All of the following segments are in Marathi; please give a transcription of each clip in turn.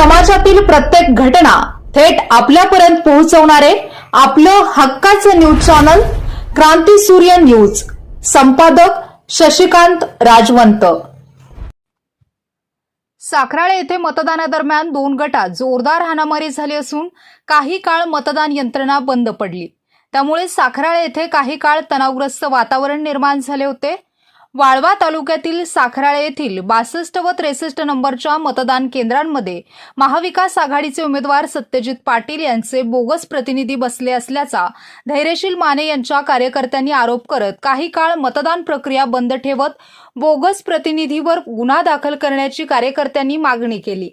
समाजातील प्रत्येक घटना थेट आपल्यापर्यंत पोहोचवणारे आपलं हक्काचं न्यूज चॅनल क्रांती सूर्य न्यूज. संपादक शशिकांत राजवंत. साखराळे येथे मतदानादरम्यान दोन गटात जोरदार हाणामारी झाली असून काही काळ मतदान यंत्रणा बंद पडली. त्यामुळे साखराळे येथे काही काळ तणावग्रस्त वातावरण निर्माण झाले होते. वाळवा तालुक्यातील साखराळे येथील बासष्ट व त्रेसष्ट नंबरच्या मतदान केंद्रांमध्ये महाविकास आघाडीचे उमेदवार सत्यजित पाटील यांचे बोगस प्रतिनिधी बसले असल्याचा धैर्यशील माने यांच्या कार्यकर्त्यांनी आरोप करत काही काळ मतदान प्रक्रिया बंद ठेवत बोगस प्रतिनिधीवर गुन्हा दाखल करण्याची कार्यकर्त्यांनी मागणी केली.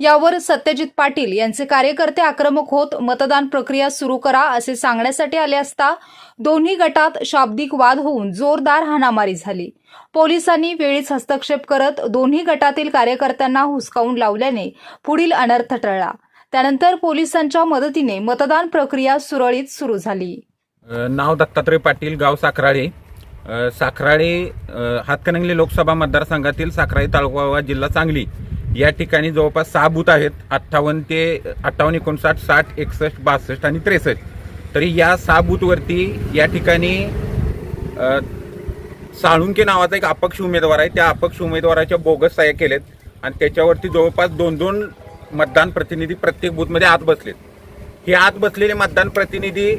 यावर सत्यजित पाटील यांचे कार्यकर्ते आक्रमक होत मतदान प्रक्रिया सुरू करा असे सांगण्यासाठी आले असता दोन्ही गटात शाब्दिक वाद होऊन जोरदार हाणामारी झाली. पोलिसांनी वेळीच हस्तक्षेप करत दोन्ही गटातील कार्यकर्त्यांना हुसकावून लावल्याने पुढील अनर्थ टळला. त्यानंतर पोलिसांच्या मदतीने मतदान प्रक्रिया सुरळीत सुरू झाली. नाव दत्तात्रय पाटील गाव साखराळे साखराळे हातकणंगले लोकसभा मतदारसंघातील साखराळे तालुका जिल्हा सांगली. या ठिकाणी जवळपास सहा बूथ आहेत. अठ्ठावन्न ते अठ्ठावन्न एकोणसाठ साठ एकसष्ट बासष्ट आणि त्रेसष्ट. तरी या सहा बूथवरती या ठिकाणी साळुंके नावाचा एक अपक्ष उमेदवार आहे. त्या अपक्ष उमेदवाराच्या बोगस सह्या केलेत आणि त्याच्यावरती जवळपास दोन दोन मतदान प्रतिनिधी प्रत्येक बूथमध्ये आत बसलेत. हे आत बसलेले मतदान प्रतिनिधी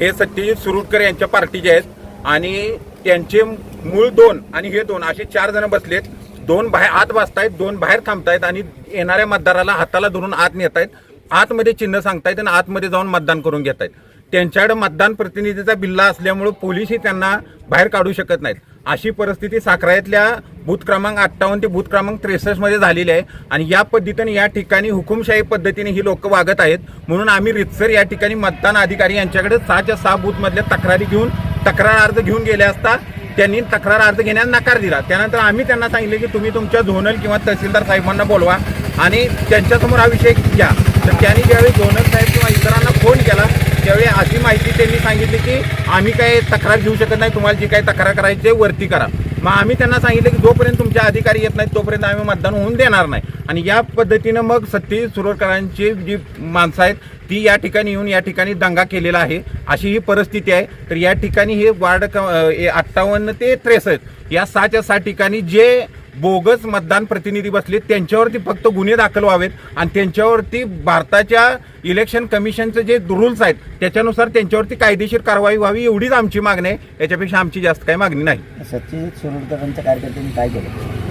हे सत्यजित सुरुटकर यांच्या पार्टीचे आहेत आणि त्यांचे मूळ दोन आणि हे दोन असे चार जण बसलेत. दोन बाहेर आत बसतायत दोन बाहेर थांबतायत आणि येणाऱ्या मतदाराला हाताला धरून आत नेतायत. आतमध्ये चिन्ह सांगतायत आणि आतमध्ये जाऊन मतदान करून घेतायत. त्यांच्याकडे मतदान प्रतिनिधीचा बिल्ला असल्यामुळं पोलीसही त्यांना बाहेर काढू शकत नाहीत. अशी परिस्थिती साखरायतल्या बूथ क्रमांक अठ्ठावन्न ते बूथ क्रमांक त्रेसष्टमध्ये झालेली आहे आणि या पद्धतीने या ठिकाणी हुकुमशाही पद्धतीने ही लोक वागत आहेत. म्हणून आम्ही रितसर या ठिकाणी मतदान अधिकारी यांच्याकडे सहाच्या सहा बूथमधल्या तक्रारी घेऊन तक्रार अर्ज घेऊन गेले असता त्यांनी तक्रार अर्ज घेण्यास नकार दिला. त्यानंतर आम्ही त्यांना सांगितले की तुम्ही तुमच्या झोनल किंवा तहसीलदार साहेबांना बोलवा आणि त्यांच्यासमोर हा विषय घ्या. तर त्यांनी ज्यावेळी झोनल साहेब किंवा इतरांना फोन केला त्यावेळी अशी माहिती त्यांनी सांगितली की आम्ही काय तक्रार घेऊ शकत नाही तुम्हाला जी काही तक्रार करायची वरती करा. मग आम्ही त्यांना सांगितलं की जोपर्यंत तुमचे अधिकारी येत नाहीत तोपर्यंत आम्ही मतदान होऊन देणार नाही. आणि या पद्धतीनं मग सत्ती सुरवरकरांची जी माणसं आहेत ती या ठिकाणी येऊन या ठिकाणी दंगा केलेला आहे. अशी ही परिस्थिती आहे. तर या ठिकाणी हे वार्ड अठ्ठावन्न ते त्रेसष्ट या सहाच्या सहा ठिकाणी जे बोगस मतदान प्रतिनिधी बसले त्यांच्यावरती फक्त गुन्हे दाखल व्हावेत आणि त्यांच्यावरती भारताच्या इलेक्शन कमिशनचे जे रूल्स आहेत त्याच्यानुसार त्यांच्यावरती कायदेशीर कारवाई व्हावी एवढीच आमची मागणी आहे. याच्यापेक्षा आमची जास्त काही मागणी नाही. सचिन सुरडकरांच्या कार्यकर्त्यांनी काय केलं?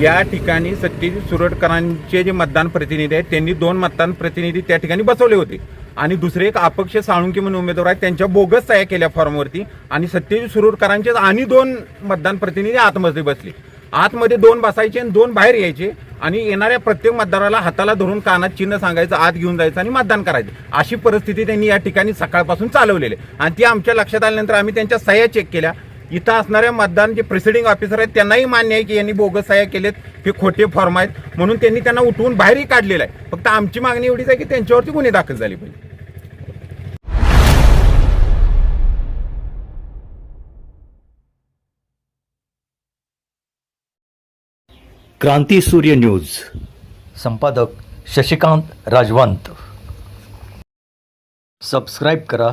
या ठिकाणी सत्यजित सुरटकरांचे जे मतदान प्रतिनिधी आहेत त्यांनी दोन मतदान प्रतिनिधी त्या ठिकाणी बसवले होते. आणि दुसरे एक अपक्ष साळुंके म्हणून उमेदवार आहेत त्यांच्या बोगस सह्या केल्या फॉर्मवरती. आणि सत्यजित सुरटकरांचे आणि दोन मतदान प्रतिनिधी आतमध्ये बसले. आतमध्ये दोन बसायचे आणि दोन बाहेर यायचे. आणि येणाऱ्या प्रत्येक मतदाराला हाताला धरून कानात चिन्ह सांगायचं आत घेऊन जायचं आणि मतदान करायचं. अशी परिस्थिती त्यांनी या ठिकाणी सकाळपासून चालवलेली आहे. आणि ती आमच्या लक्षात आल्यानंतर आम्ही त्यांच्या सह्या चेक केल्या. इथं असणाऱ्या मतदान जे प्रिसिडिंग ऑफिसर आहेत त्यांनाही मान्य आहे की यांनी बोगस सह्या केलेत हे खोटे फॉर्म आहेत. म्हणून त्यांनी त्यांना उठवून बाहेरही काढलेलं आहे. फक्त आमची मागणी एवढीच आहे की त्यांच्यावरती गुन्हे दाखल झाले पाहिजे. क्रांती सूर्य न्यूज. संपादक शशिकांत राजवंत. सबस्क्राईब करा.